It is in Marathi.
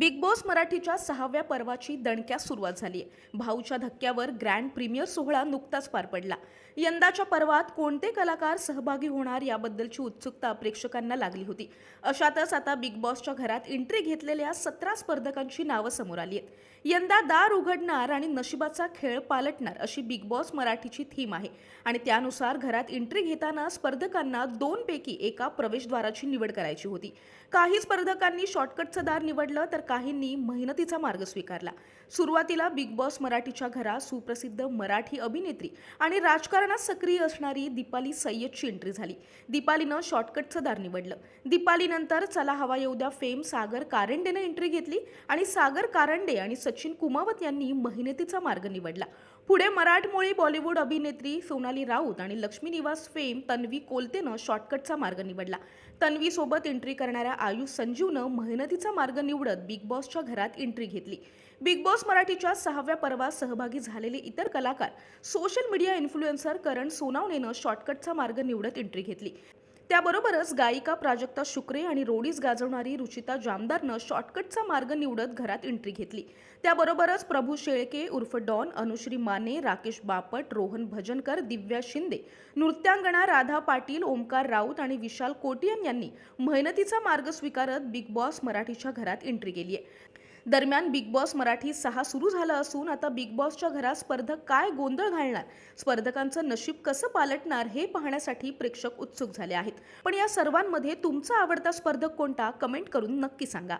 बिग बॉस मराठीच्या सहाव्या पर्वाची दणक्या सुरुवात झाली आहे भाऊच्या धक्क्यावर ग्रँड प्रीमियर सोहळा नुकताच पार पडला. यंदाच्या पर्वात कोणते कलाकार सहभागी होणार याबद्दलची उत्सुकता प्रेक्षकांना लागली होती. अशातच आता बिग बॉसच्या घरात एंट्री घेतलेल्या सतरा स्पर्धकांची नावं समोर आली आहेत यंदा दार उघडणार आणि नशिबाचा खेळ पालटणार अशी बिग बॉस मराठीची थीम आहे. आणि त्यानुसार घरात एंट्री घेताना स्पर्धकांना दोनपैकी एका प्रवेशद्वाराची निवड करायची होती. काही स्पर्धकांनी शॉर्टकटचं दार निवडलं तर काहींनी मेहनतीचा मार्ग स्वीकारला. सुरुवातीला बिग बॉस मराठीच्या घरात सुप्रसिद्ध मराठी अभिनेत्री आणि राजकारणात सक्रिय असणारी दीपाली सय्यदची एंट्री झाली. दीपालीनं शॉर्टकटचं दार निवडलं. दीपालीनंतर चला हवा येऊ द्या फेम सागर कारंडेनं एंट्री घेतली आणि सागर कारंडे आणि सचिन कुमावत यांनी मेहनतीचा मार्ग निवडला. पुढे मराठमोळी बॉलिवूड अभिनेत्री सोनाली राऊत आणि लक्ष्मी निवास फेम तन्वी कोलतेनं शॉर्टकटचा मार्ग निवडला. तन्वीसोबत एंट्री करणाऱ्या आयुष संजीवनं मेहनतीचा मार्ग निवडत बिग बॉसच्या घरात एंट्री घेतली. बिग बॉस मराठीच्या सहाव्या पर्वात सहभागी झालेले इतर कलाकार सोशल मीडिया इन्फ्लुएन्सर करण सोनावणेनं शॉर्टकटचा मार्ग निवडत एंट्री घेतली. त्याबरोबरच गायिका प्राजक्ता शुक्रे आणि रोडीज गाजवणारी रुचिता जामदारनं शॉर्टकटचा मार्ग निवडत घरात एंट्री घेतली. त्याबरोबरच प्रभू शेळके उर्फ डॉन अनुश्री माने राकेश बापट रोहन भजनकर दिव्या शिंदे नृत्यांगणा राधा पाटील ओमकार राऊत आणि विशाल कोटियन यांनी मेहनतीचा मार्ग स्वीकारत बिग बॉस मराठीच्या घरात एंट्री केली आहे दरम्यान बिग बॉस मराठी सहा सुरू झालं असून आता बिग बॉसच्या घरात स्पर्धक काय गोंधळ घालणार? स्पर्धकांचं नशीब कसं पालटणार हे पाहण्यासाठी प्रेक्षक उत्सुक झाले आहेत. पण या सर्वांमध्ये तुमचा आवडता स्पर्धक कोणता? कमेंट करून नक्की सांगा.